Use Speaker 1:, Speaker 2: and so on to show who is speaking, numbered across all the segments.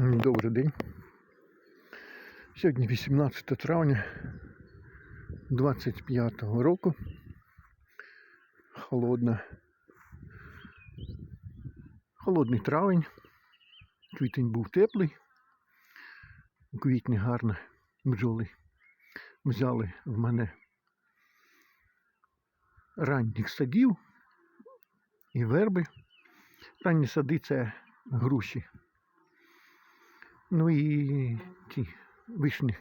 Speaker 1: Добрий день. Сьогодні 18 травня 25-го року. Холодна. Холодний травень. Квітень був теплий. У квітні гарно бджоли взяли в мене ранніх садів і верби. Ранні сади це груші. Ну і ті вишні.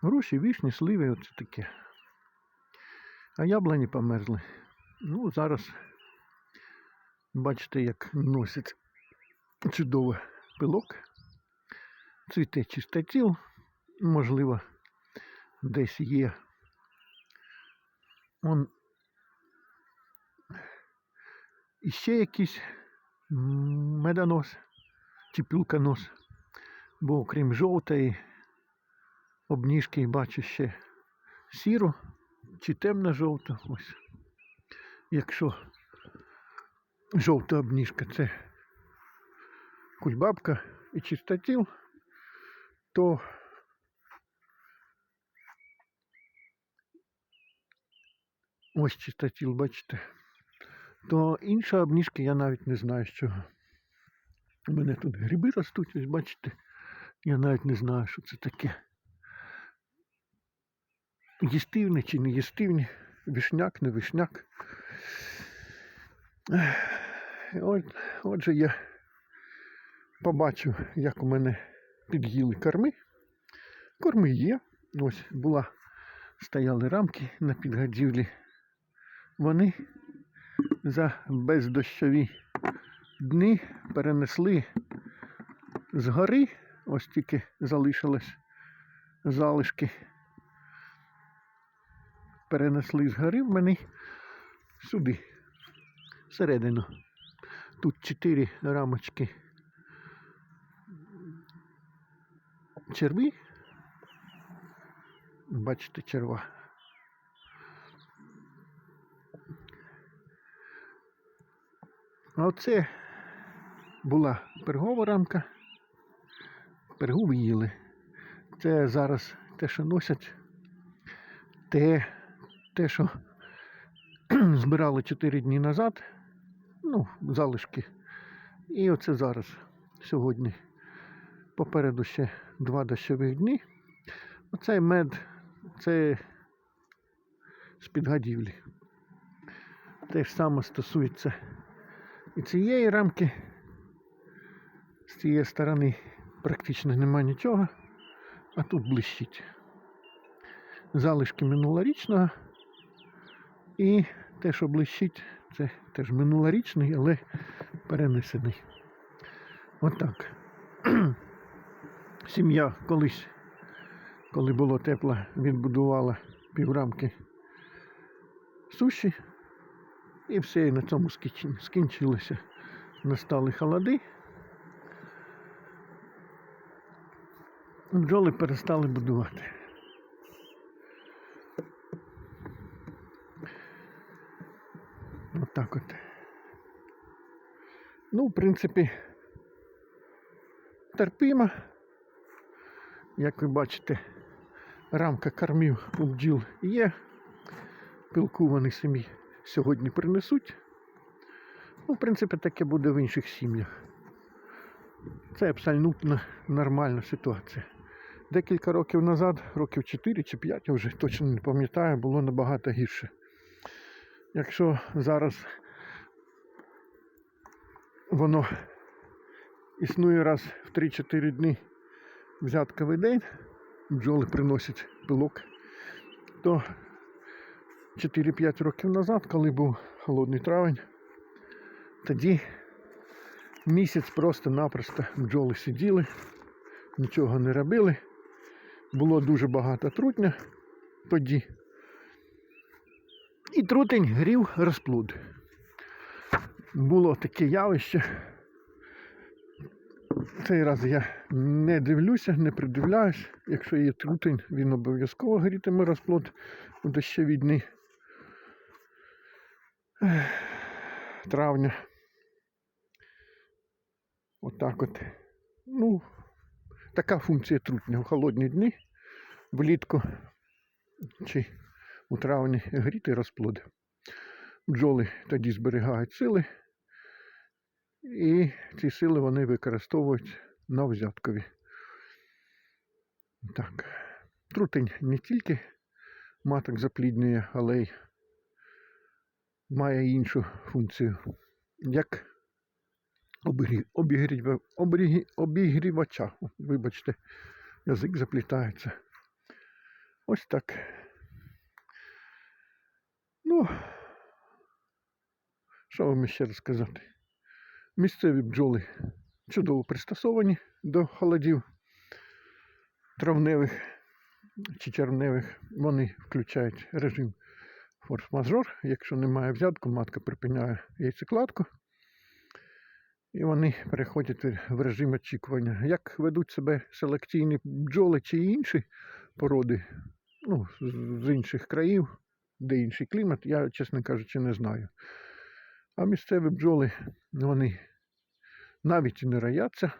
Speaker 1: Груші, вишні, сливи, оце таке. А яблуні померзли. Ну, зараз бачите, як носить чудово пилок. Цвіте чистотіл. Можливо, десь є. Он іще якийсь медонос чи пілконос. Бо окрім жовтої обніжки бачу ще сіру чи темно-жовту. Ось. Якщо жовта обніжка це кульбабка і чистотіл, то ось чистотіл, бачите, то інша обніжка я навіть не знаю з чого. У мене тут гриби ростуть, ось бачите. Я навіть не знаю, що це таке. Їстивне чи не їстивне, вишняк, не вишняк. От, отже, я побачив, як у мене під'їли корми. Корми є. Ось була, стояли рамки на підгодівлі. Вони за бездощові дні перенесли з гори, ось тільки залишились залишки. Перенесли з гори в мене сюди, всередину. Тут чотири рамочки черві. Бачите, черва. Оце була пергова рамка. Пергу виїли. Це зараз те, що носять, те, те що збирали 4 дні назад. Ну, залишки. І оце зараз, сьогодні. Попереду ще два дощових дні. Оцей мед, це з підгадівлі. Те ж саме стосується і цієї рамки. З цієї сторони практично нема нічого, а тут блищить. Залишки минулорічного. І те, що блищить, це теж минулорічний, але перенесений. Отак. Сім'я колись, коли було тепло, відбудувала піврамки суші. І все, і на цьому скінч- скінчилося. Настали холоди. Бджоли перестали будувати. Отак от. Ну, в принципі, терпимо. Як ви бачите, рамка кормів у бджіл є. Пилку вони самі сьогодні принесуть. Ну, в принципі, таке буде в інших сім'ях. Це абсолютно нормальна ситуація. Декілька років назад, років 4 чи 5, я вже точно не пам'ятаю, було набагато гірше. Якщо зараз воно існує раз в 3-4 дні взятковий день, бджоли приносять пилок, то 4-5 років назад, коли був холодний травень, тоді місяць просто-напросто бджоли сиділи, нічого не робили. Було дуже багато трутня тоді. І трутень грів розплуд. Було таке явище. Цей раз я не дивлюся, не придивляюсь. Якщо є трутень, він обов'язково грітиме розплод у дощові травня. Отак от. Ну, така функція трутня в холодні дні, влітку чи у травні гріти розплоди. Бджоли тоді зберігають сили, і ці сили вони використовують на взяткові. Так. Трутень не тільки маток запліднює, але й має іншу функцію, як обігрі- обігріва- обігрівача. Вибачте, язик заплітається. Ось так. Ну, що вам ще розказати? Місцеві бджоли чудово пристосовані до холодів травневих чи червневих. Вони включають режим форс-мажор. Якщо немає взятку, матка припиняє яйцекладку. І вони переходять в режим очікування. Як ведуть себе селекційні бджоли чи інші породи, ну, з- інших країв, де інший клімат, я, чесно кажучи, не знаю. А місцеві бджоли, вони навіть не рояться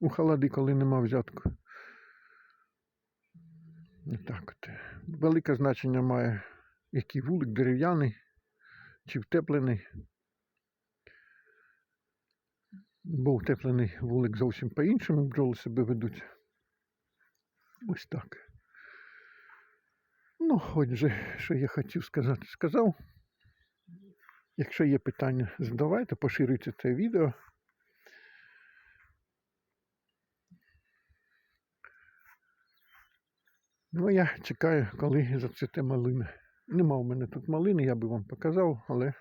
Speaker 1: у холоди, коли нема взятку. Так от. Велике значення має, який вулик дерев'яний чи втеплений. Бо втеплений вулик зовсім по-іншому бджоли себе ведуть. Ось так. Ну, отже, що я хотів сказати, сказав. Якщо є питання, задавайте, поширюйте це відео. Ну, я чекаю, коли зацвіте малина. Нема у мене тут малини, я би вам показав, але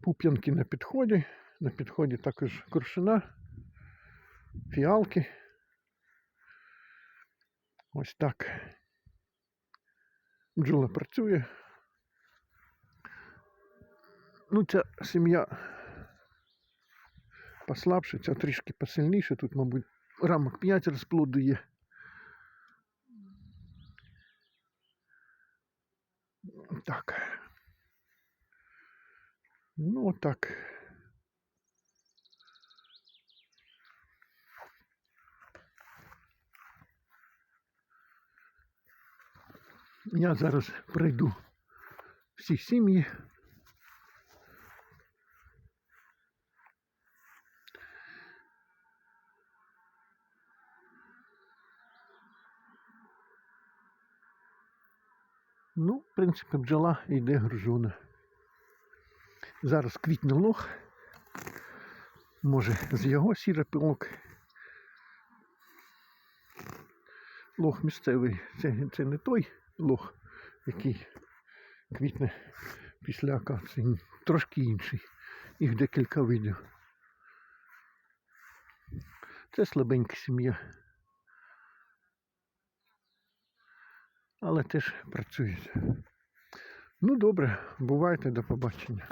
Speaker 1: пуп'янки на підході. На підході також куршина, фіалки. Ось так. Бджола працює. Ну, ця сім'я послабше, ця трішки посильніше. Тут, мабуть, рамок 5 розплоду є. Так. Ну, так. Я зараз пройду всі сім'ї. Ну, в принципі, бджола йде гружона. Зараз квітне лох. Може, з його сіре пилок. Лох місцевий. Це, це не той лох, який квітне після акації. Трошки інший. Їх декілька видів. Це слабенька сім'я. Але теж працюють. Ну добре, бувайте, до побачення.